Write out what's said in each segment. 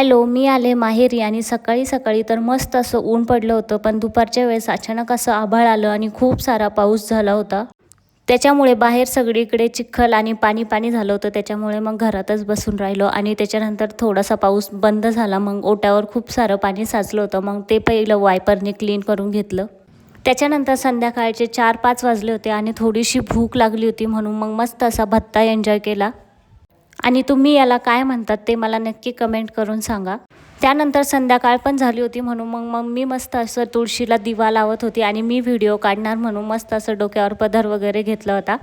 Hello मी आले माहेरी आणि सकाळी सकाळी तर मस्त असं ऊन पडलं होतं पण दुपारच्या वेळेस अचानक असं आभाळ आलं आणि खूप सारा पाऊस झाला होता. त्याच्यामुळे बाहेर सगळीकडे चिखल आणि पाणी पाणी झालं होतं त्याच्यामुळे मग घरातच बसून राहिलो आणि त्याच्यानंतर थोडासा पाऊस बंद झाला मग ओट्यावर खूप सारं पाणी साचलं होतं मग ते पहिलं वायपरने क्लीन करून घेतलं. त्याच्यानंतर संध्याकाळचे चार पाच वाजले होते आणि थोडीशी भूक लागली होती म्हणून मग मस्त असा भत्ता एन्जॉय केला. आणि तुम्ही याला काय म्हणतात ते मला नक्की कमेंट करून सांगा. त्यानंतर संध्याकाळ पण झाली होती म्हणून मग मग मी मस्त असं तुळशीला दिवा लावत होती आणि मी व्हिडिओ काढणार म्हणून मस्त असं डोक्यावर पदर वगैरे घेतला होता.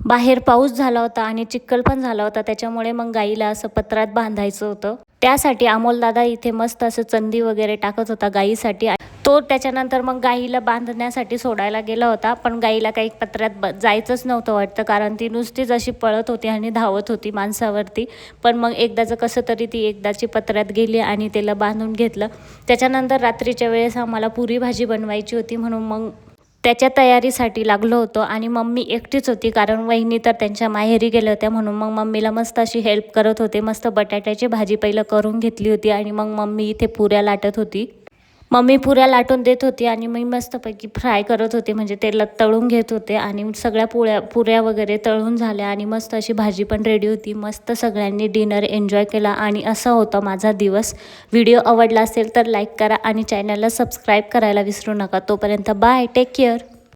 बाहेर पाऊस झाला होता आणि चिक्कल पण झाला होता त्याच्यामुळे मग गाईला असं पत्रात बांधायचं होतं. त्यासाठी अमोलदादा इथे मस्त असं चंदी वगैरे टाकत होता गाईसाठी. तो त्याच्यानंतर मग गाईला बांधण्यासाठी सोडायला गेला होता पण गाईला काही पत्र्यात ब जायचंच नव्हतं वाटतं कारण ती नुसतीच अशी पळत होती आणि धावत होती माणसावरती. पण मग एकदाचं कसं तरी ती एकदाची पत्र्यात गेली आणि त्याला बांधून घेतलं. त्याच्यानंतर रात्रीच्या वेळेस आम्हाला पुरी भाजी बनवायची होती म्हणून मग त्याच्या तयारीसाठी लागलो होतो आणि मम्मी एकटीच होती कारण वहिनी तर त्यांच्या माहेरी गेल्या होत्या म्हणून मग मम्मीला मस्त अशी हेल्प करत होते मस्त बटाट्याची भाजी पहिलं करून घेतली होती आणि मग मम्मी इथे पुऱ्या लाटत होती. मम्मी पुऱ्या लाटून देत होती आणि मी मस्तपैकी फ्राय करत होते म्हणजे तेलात तळून घेत होते आणि सगळ्या पोळ्या पुऱ्या वगैरे तळून झाल्या आणि मस्त अशी भाजी पण रेडी होती. मस्त सगळ्यांनी डिनर एन्जॉय केला आणि असा होता माझा दिवस. व्हिडिओ आवडला असेल तर लाईक करा आणि चॅनलला सबस्क्राईब करायला विसरू नका. तोपर्यंत बाय टेक केअर